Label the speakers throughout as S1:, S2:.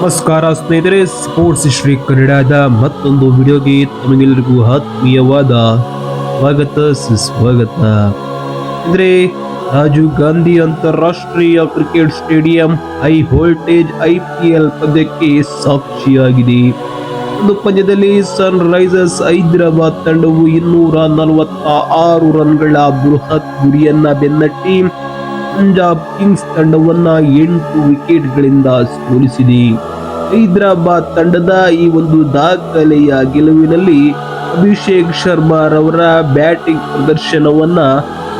S1: ನಮಸ್ಕಾರ ಸ್ನೇಹಿತರೆ ಸ್ಪೋರ್ಟ್ಸ್ ಶ್ರೀ ಕನ್ನಡದ ಮತ್ತೊಂದು ವಿಡಿಯೋಗೆ ತಮಗೆಲ್ಲರಿಗೂ ಆತ್ಮೀಯವಾದ ಸ್ವಾಗತ, ಸುಸ್ವಾಗತ. ಅಂದ್ರೆ ರಾಜೀವ್ ಗಾಂಧಿ ಅಂತಾರಾಷ್ಟ್ರೀಯ cricket stadium high voltage I P L ಪಂದ್ಯಕ್ಕೆ ಸಾಕ್ಷಿಯಾಗಿದೆ. ಒಂದು ಪಂದ್ಯದಲ್ಲಿ ಸನ್ ರೈಸರ್ಸ್ ಹೈದರಾಬಾದ್ ತಂಡವು ಇನ್ನೂರ ನಲವತ್ತ ಆರು ರನ್ಗಳ ಬೃಹತ್ ಗುರಿಯನ್ನ ಬೆನ್ನಟ್ಟಿ ಪಂಜಾಬ್ ಕಿಂಗ್ಸ್ ತಂಡವನ್ನ ಎಂಟು ವಿಕೆಟ್ಗಳಿಂದ ಸೋಲಿಸಿದೆ. ಹೈದರಾಬಾದ್ ತಂಡದ ಈ ಒಂದು ದಾಖಲೆಯ ಗೆಲುವಿನಲ್ಲಿ ಅಭಿಷೇಕ್ ಶರ್ಮಾ ರವರ ಬ್ಯಾಟಿಂಗ್ ಪ್ರದರ್ಶನವನ್ನ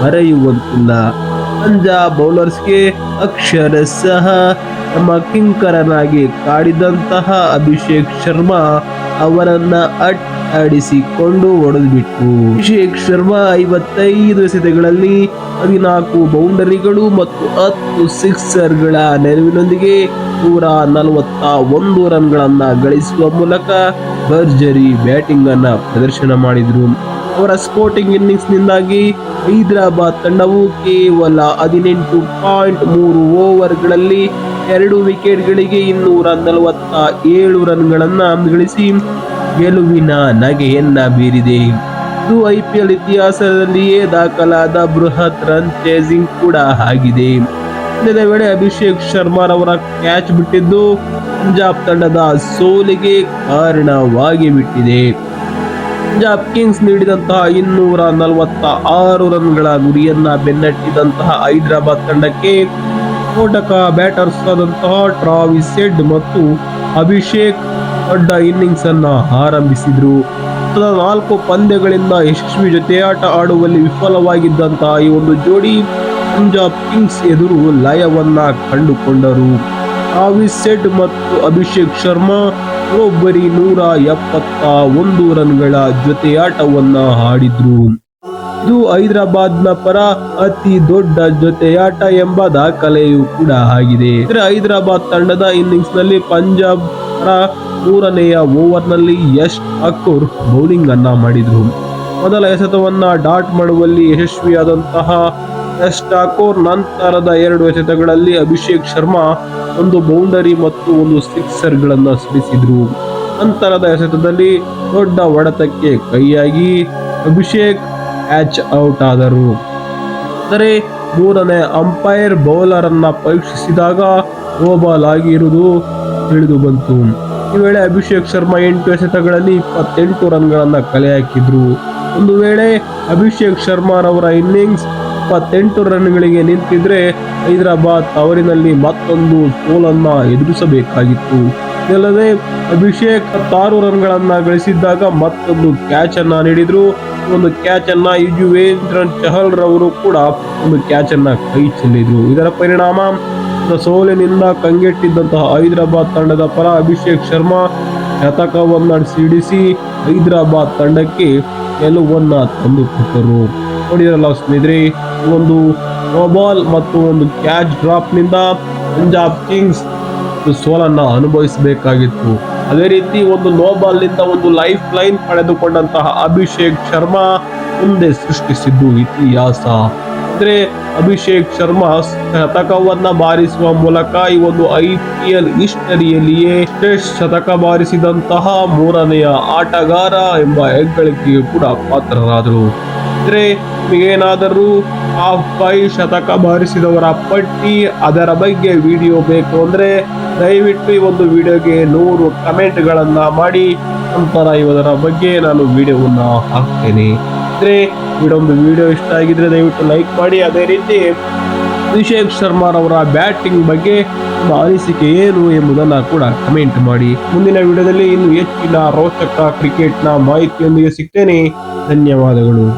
S1: ಮರೆಯುವಂತಿಲ್ಲ. ಪಂಜಾಬ್ ಬೌಲರ್ಸ್ಗೆ ಅಕ್ಷರಶಃ ತಮ್ಮ ಕಿಂಕರನಾಗಿ ಕಾಡಿದಂತಹ ಅಭಿಷೇಕ್ ಶರ್ಮಾ ಅವರನ್ನ ಅಟ್ಟಾಡಿಸಿಕೊಂಡು ಹೊಡೆದ್ಬಿಟ್ಟು ಅಭಿಷೇಕ್ ಶರ್ಮಾ ಐವತ್ತೈದು ಎಸೆತಗಳಲ್ಲಿ ಹದಿನಾಲ್ಕು ಬೌಂಡರಿಗಳು ಮತ್ತು ಹತ್ತು ಸಿಕ್ಸರ್ಗಳ ನೆರವಿನೊಂದಿಗೆ ನೂರ ನಲವತ್ತ ಒಂದು ರನ್ಗಳನ್ನ ಗಳಿಸುವ ಮೂಲಕ ಭರ್ಜರಿ ಬ್ಯಾಟಿಂಗ್ ಅನ್ನ ಪ್ರದರ್ಶನ ಮಾಡಿದ್ರು. ಅವರ ಸ್ಪೋರ್ಟಿಂಗ್ ಇನ್ನಿಂಗ್ಸ್ ನಿಂದಾಗಿ ಹೈದರಾಬಾದ್ ತಂಡವು ಕೇವಲ ಹದಿನೆಂಟು ಪಾಯಿಂಟ್ ಮೂರು ಓವರ್ಗಳಲ್ಲಿ ಎರಡು ವಿಕೆಟ್ಗಳಿಗೆ ಇನ್ನೂರ ನಲವತ್ತ ಏಳು ರನ್ಗಳನ್ನು ಗಳಿಸಿ ಗೆಲುವಿನ ನಗೆಯನ್ನ ಬೀರಿದೆ. ಇದು ಐ ಪಿ ಎಲ್ ಇತಿಹಾಸದಲ್ಲಿಯೇ ದಾಖಲಾದ ಬೃಹತ್ ರನ್ ಚೇಸಿಂಗ್ ಕೂಡ ಆಗಿದೆ. ಪಂದ್ಯದ ವೇಳೆ ಅಭಿಷೇಕ್ ಶರ್ಮಾರವರ ಕ್ಯಾಚ್ ಬಿಟ್ಟಿದ್ದು, ಪಂಜಾಬ್ ತಂಡದ ಸೋಲಿಗೆ ಕಾರಣವಾಗಿ ಬಿಟ್ಟಿದೆ. ಪಂಜಾಬ್ ಕಿಂಗ್ಸ್ ನೀಡಿದಂತಹ ಇನ್ನೂರ ನಲವತ್ತ ಆರು ರನ್ಗಳ ಗುರಿಯನ್ನ ಬೆನ್ನಟ್ಟಿದಂತಹ ಹೈದರಾಬಾದ್ ತಂಡಕ್ಕೆ ಸ್ಫೋಟಕ ಬ್ಯಾಟರ್ಸ್ ಆದಂತಹ ಟ್ರಾವಿಸ್ ಸೆಡ್ ಮತ್ತು ಅಭಿಷೇಕ್ ದೊಡ್ಡ ಇನ್ನಿಂಗ್ಸ್ ಅನ್ನ ಆರಂಭಿಸಿದ್ರು. ನಾಲ್ಕು ಪಂದ್ಯಗಳಿಂದ ಯಶಸ್ವಿ ಜೊತೆಯಾಟ ಆಡುವಲ್ಲಿ ವಿಫಲವಾಗಿದ್ದಂತಹ ಈ ಒಂದು ಜೋಡಿ ಪಂಜಾಬ್ ಕಿಂಗ್ಸ್ ಎದುರು ಲಯವನ್ನ ಕಂಡುಕೊಂಡರು. ಟ್ರಾವಿಸ್ ಸೆಟ್ ಮತ್ತು ಅಭಿಷೇಕ್ ಶರ್ಮಾ ಒಬ್ಬರಿ ನೂರ ಎಪ್ಪತ್ತ ಒಂದು ರನ್ಗಳ ಜೊತೆಯಾಟವನ್ನ ಆಡಿದ್ರು. ಇದು ಹೈದರಾಬಾದ್ನ ಪರ ಅತಿ ದೊಡ್ಡ ಜೊತೆಯಾಟ ಎಂಬ ದಾಖಲೆಯು ಕೂಡ ಆಗಿದೆ. ಇದರ ಹೈದರಾಬಾದ್ ತಂಡದ ಇನ್ನಿಂಗ್ಸ್ನಲ್ಲಿ ಪಂಜಾಬ್ ಪರ ಮೂರನೆಯ ಓವರ್ನಲ್ಲಿ ಯಶ್ ಠಾಕೂರ್ ಬೌಲಿಂಗ್ ಅನ್ನ ಮಾಡಿದ್ರು. ಮೊದಲ ಎಸೆತವನ್ನ ಡಾಟ್ ಮಾಡುವಲ್ಲಿ ಯಶಸ್ವಿಯಾದಂತಹ ಯಶ್ ಠಾಕೂರ್ ನಂತರದ ಎರಡು ಎಸೆತಗಳಲ್ಲಿ ಅಭಿಷೇಕ್ ಶರ್ಮಾ ಒಂದು ಬೌಂಡರಿ ಮತ್ತು ಒಂದು ಸಿಕ್ಸರ್ಗಳನ್ನು ಸಿಡಿಸಿದರು. ನಂತರದ ಎಸೆತದಲ್ಲಿ ದೊಡ್ಡ ಹೊಡೆತಕ್ಕೆ ಕೈಯಾಗಿ ಅಭಿಷೇಕ್ ಕ್ಯಾಚ್ ಔಟ್ ಆದರು. ಆದರೆ ಮೂರನೇ ಅಂಪೈರ್ ಬೌಲರ್ ಅನ್ನ ಪರೀಕ್ಷಿಸಿದಾಗ ಓಬಾಲ್ ಆಗಿರುವುದು ತಿಳಿದು ಬಂತು. ಈ ವೇಳೆ ಅಭಿಷೇಕ್ ಶರ್ಮಾ ಎಂಟು ಎಸೆತಗಳಲ್ಲಿ ಇಪ್ಪತ್ತೆಂಟು ರನ್ಗಳನ್ನು ಕಲೆ ಹಾಕಿದ್ರು. ಒಂದು ವೇಳೆ ಅಭಿಷೇಕ್ ಶರ್ಮಾರವರ ಇನ್ನಿಂಗ್ಸ್ ಇಪ್ಪತ್ತೆಂಟು ರನ್ಗಳಿಗೆ ನಿಂತಿದ್ರೆ ಹೈದರಾಬಾದ್ ತವರಿನಲ್ಲಿ ಮತ್ತೊಂದು ಸೋಲನ್ನ ಎದುರಿಸಬೇಕಾಗಿತ್ತು. ಇದಲ್ಲದೆ ಅಭಿಷೇಕ್ ಹತ್ತಾರು ರನ್ಗಳನ್ನು ಗಳಿಸಿದ್ದಾಗ ಮತ್ತೊಂದು ಕ್ಯಾಚ್ ಅನ್ನ ನೀಡಿದ್ರು. ಒಂದು ಕ್ಯಾಚ್ ಅನ್ನ ಯುಜುವೇಂದ್ರ ಚಹಲ್ ರವರು ಕೂಡ ಒಂದು ಕ್ಯಾಚ್ ಅನ್ನ ಕೈ ಚೆಲ್ಲಿದ್ರು. ಇದರ ಪರಿಣಾಮ ಸೋಲಿನಿಂದ ಕಂಗೆಟ್ಟಿದ್ದಂತಹ ಹೈದರಾಬಾದ್ ತಂಡದ ಪರ ಅಭಿಷೇಕ್ ಶರ್ಮಾ ಶತಕವನ್ನು ಸಿಡಿಸಿ ಹೈದರಾಬಾದ್ ತಂಡಕ್ಕೆ ಗೆಲುವನ್ನ ತಂದುಕೊಟ್ಟರು. ನೋಡಿದ್ರಲ್ಲ ಸ್ನೇಹಿತರೆ ಒಂದು ಬಾಲ್ ಮತ್ತು ಒಂದು ಕ್ಯಾಚ್ ಡ್ರಾಪ್ನಿಂದ ಪಂಜಾಬ್ ಕಿಂಗ್ಸ್ ಸೋಲನ್ನು ಅನುಭವಿಸಬೇಕಾಗಿತ್ತು. ಅದೇ ರೀತಿ ಒಂದು ನೋಬಾಲ್ನಿಂದ ಬಾಲ್ನಿಂದ ಒಂದು ಲೈಫ್ ಲೈನ್ ಪಡೆದುಕೊಂಡಂತಹ ಅಭಿಷೇಕ್ ಶರ್ಮಾ ಮುಂದೆ ಸೃಷ್ಟಿಸಿದ್ದು ಇತಿಹಾಸ. ಅಂದ್ರೆ ಅಭಿಷೇಕ್ ಶರ್ಮಾ ಶತಕವನ್ನ ಬಾರಿಸುವ ಮೂಲಕ ಈ ಒಂದು ಐ ಪಿ ಎಲ್ ಹಿಸ್ಟರಿಯಲ್ಲಿಯೇ ಟೆಸ್ಟ್ ಶತಕ ಬಾರಿಸಿದಂತಹ ಮೂರನೆಯ ಆಟಗಾರ ಎಂಬ ಹೆಗ್ಗಳಿಕೆಯೂ ಕೂಡ ಪಾತ್ರರಾದರು. ಅಂದ್ರೆ ಏನಾದರೂ ಆ ಫೈ ಶತಕ ಬಾರಿಸಿದವರ ಪಟ್ಟಿ, ಅದರ ಬಗ್ಗೆ ವಿಡಿಯೋ ಬೇಕು ಅಂದರೆ ದಯವಿಟ್ಟು ಈ ಒಂದು ವಿಡಿಯೋಗೆ ನೂರು ಕಮೆಂಟ್ಗಳನ್ನು ಮಾಡಿ. ನಂತರ ಇವರ ಬಗ್ಗೆ ನಾನು ವಿಡಿಯೋವನ್ನು ಹಾಕ್ತೇನೆ. ಇದ್ರೆ ಇದೊಂದು ವಿಡಿಯೋ ಇಷ್ಟ ಆಗಿದ್ರೆ ದಯವಿಟ್ಟು ಲೈಕ್ ಮಾಡಿ. ಅದೇ ರೀತಿ ಅಭಿಷೇಕ್ ಶರ್ಮಾರವರ ಬ್ಯಾಟಿಂಗ್ ಬಗ್ಗೆ ನಿಮ್ಮ ಅನಿಸಿಕೆ ಏನು ಎಂಬುದನ್ನು ಕೂಡ ಕಮೆಂಟ್ ಮಾಡಿ. ಮುಂದಿನ ವಿಡಿಯೋದಲ್ಲಿ ಇನ್ನು ಹೆಚ್ಚಿನ ರೋಚಕ ಕ್ರಿಕೆಟ್ನ ಮಾಹಿತಿಯೊಂದಿಗೆ ಸಿಗ್ತೇನೆ. ಧನ್ಯವಾದಗಳು.